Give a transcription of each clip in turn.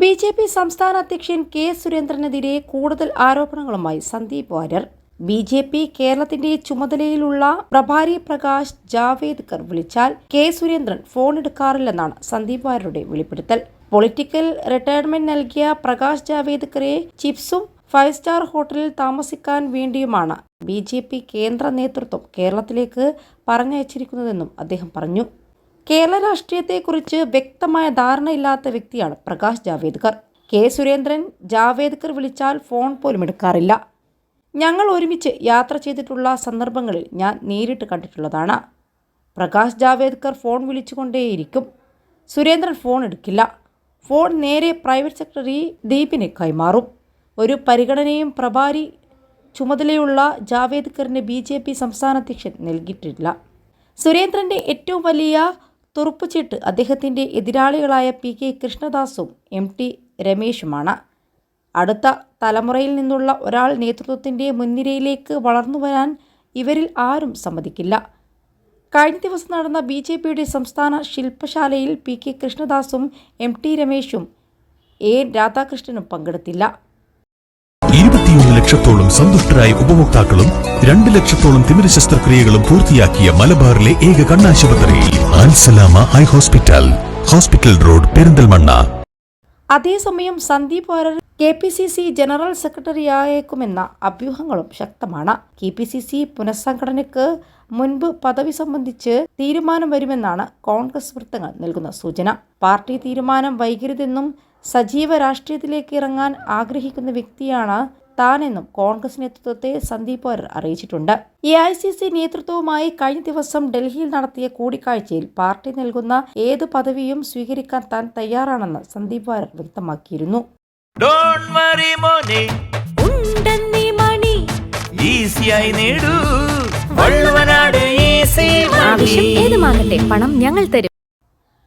B J P സംസ്ഥാന അധ്യക്ഷൻ K സുരേന്ദ്രനെതിരെ കൂടുതൽ ആരോപണങ്ങളുമായി Sandeep Warrier. B J P കേരളത്തിന്റെ ചുമതലയിലുള്ള പ്രഭാരി പ്രകാശ് ജാവേദ്കർ വിളിച്ചാൽ കെ സുരേന്ദ്രൻ ഫോൺ എടുക്കാറില്ലെന്നാണ് സന്ദീപ് വാര്യരുടെ വെളിപ്പെടുത്തൽ. പൊളിറ്റിക്കൽ റിട്ടയർമെന്റ് നൽകിയ പ്രകാശ് ജാവേദ്കറെ ചിപ്സും ഫൈവ് സ്റ്റാർ ഹോട്ടലിൽ താമസിക്കാൻ വേണ്ടിയുമാണ് ബി കേന്ദ്ര നേതൃത്വം കേരളത്തിലേക്ക് പറഞ്ഞയച്ചിരിക്കുന്നതെന്നും അദ്ദേഹം പറഞ്ഞു. കേരള രാഷ്ട്രീയത്തെക്കുറിച്ച് വ്യക്തമായ ധാരണയില്ലാത്ത വ്യക്തിയാണ് പ്രകാശ് ജാവേദ്കർ. കെ. സുരേന്ദ്രൻ ജാവേദ്കർ വിളിച്ചാൽ ഫോൺ പോലും എടുക്കാറില്ല. ഞങ്ങൾ ഒരുമിച്ച് യാത്ര ചെയ്തിട്ടുള്ള സന്ദർഭങ്ങളിൽ ഞാൻ നേരിട്ട് കണ്ടിട്ടുള്ളതാണ്. പ്രകാശ് ജാവേദ്കർ ഫോൺ വിളിച്ചുകൊണ്ടേയിരിക്കും. സുരേന്ദ്രൻ ഫോൺ എടുക്കില്ല. ഫോൺ നേരെ പ്രൈവറ്റ് സെക്രട്ടറി ദീപിന് കൈമാറും. ഒരു പരിഗണനയും പ്രഭാരി ചുമതലയുള്ള ജാവേദ്കറിന് ബി ജെ പി സംസ്ഥാന അധ്യക്ഷൻ നൽകിയിട്ടില്ല. സുരേന്ദ്രന്റെ ഏറ്റവും വലിയ തുറുപ്പുചീട്ട് അദ്ദേഹത്തിന്റെ എതിരാളികളായ പി കെ കൃഷ്ണദാസും എം ടി രമേശുമാണ്. അടുത്ത തലമുറയിൽ നിന്നുള്ള ഒരാൾ നേതൃത്വത്തിന്റെ മുൻനിരയിലേക്ക് വളർന്നു വരാൻ ഇവരിൽ ആരും സമ്മതിക്കില്ല. കഴിഞ്ഞ ദിവസം നടന്ന ബി ജെ പിയുടെ സംസ്ഥാന ശില്പശാലയിൽ പി കെ കൃഷ്ണദാസും എം ടി രമേശും എ. രാധാകൃഷ്ണനും പങ്കെടുത്തില്ല. ഇരുപത്തിയൊന്ന് ലക്ഷത്തോളം സന്തുഷ്ടരായ ഉപഭോക്താക്കളും രണ്ട് ലക്ഷത്തോളം തിമിര ശസ്ത്രക്രിയകളും പൂർത്തിയാക്കിയ മലബാറിലെ ഏക കണ്ണാശുപത്രി Ansalama eye hospital hospital road Perinthalmanna. അതേസമയം Sandeep Warrier K P C C general സെക്രട്ടറിയായേക്കുമെന്ന അഭ്യൂഹങ്ങളും ശക്തമാണ്. കെ പി സി സി പുനഃസംഘടനയ്ക്ക് മുൻപ് പദവി സംബന്ധിച്ച് തീരുമാനം വരുമെന്നാണ് കോൺഗ്രസ് വൃത്തങ്ങൾ നൽകുന്ന സൂചന. പാർട്ടി തീരുമാനം വൈകരുതെന്നും സജീവ രാഷ്ട്രീയത്തിലേക്ക് ഇറങ്ങാൻ ആഗ്രഹിക്കുന്ന വ്യക്തിയാണ് താനെന്നും കോൺഗ്രസ് നേതൃത്വത്തെ സന്ദീപ് വാര്യർ അറിയിച്ചിട്ടുണ്ട്. എ ഐ സി സി നേതൃത്വവുമായി കഴിഞ്ഞ ദിവസം ഡൽഹിയിൽ നടത്തിയ കൂടിക്കാഴ്ചയിൽ പാർട്ടി നൽകുന്ന ഏത് പദവിയും സ്വീകരിക്കാൻ താൻ തയ്യാറാണെന്ന് സന്ദീപ് വാര്യർ വ്യക്തമാക്കിയിരുന്നു. ഡോണ്ട് വറി മോനെ. ഉണ്ടെന്നീ മണി. ഈസിയായി നേടൂ. വള്ളുവനാട് ഈസി ആവശ്യം ഏതുമാകട്ടെ പണം ഞങ്ങൾ തരും.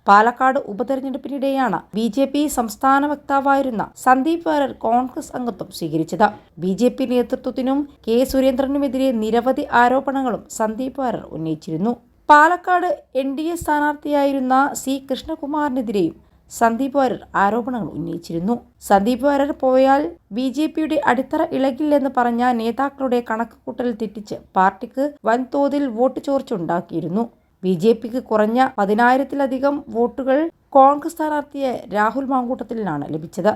പാലക്കാട് ഉപതെരഞ്ഞെടുപ്പിനിടെയാണ് ബി ജെ പി സംസ്ഥാന വക്താവായിരുന്ന സന്ദീപ് വാരർ കോൺഗ്രസ് അംഗത്വം സ്വീകരിച്ചത്. ബി ജെ പി നേതൃത്വത്തിനും കെ സുരേന്ദ്രനുമെതിരെ നിരവധി ആരോപണങ്ങളും സന്ദീപ് വാരർ ഉന്നയിച്ചിരുന്നു. പാലക്കാട് എൻ ഡി എ സ്ഥാനാർത്ഥിയായിരുന്ന സി കൃഷ്ണകുമാറിനെതിരെയും സന്ദീപ് വാര്യർ ആരോപണങ്ങൾ ഉന്നയിച്ചിരുന്നു. സന്ദീപ് വാര്യർ പോയാൽ ബി ജെ പിയുടെ അടിത്തറ ഇളകില്ലെന്ന് പറഞ്ഞ നേതാക്കളുടെ കണക്കുകൂട്ടൽ തെറ്റിച്ച് പാർട്ടിക്ക് വൻതോതിൽ വോട്ട് ചോർച്ച ഉണ്ടാക്കിയിരുന്നു ബി ജെ പിക്ക് കുറഞ്ഞ പതിനായിരത്തിലധികം വോട്ടുകൾ കോൺഗ്രസ് സ്ഥാനാർത്ഥിയെ രാഹുൽ മാങ്കൂട്ടത്തിലാണ് ലഭിച്ചത്.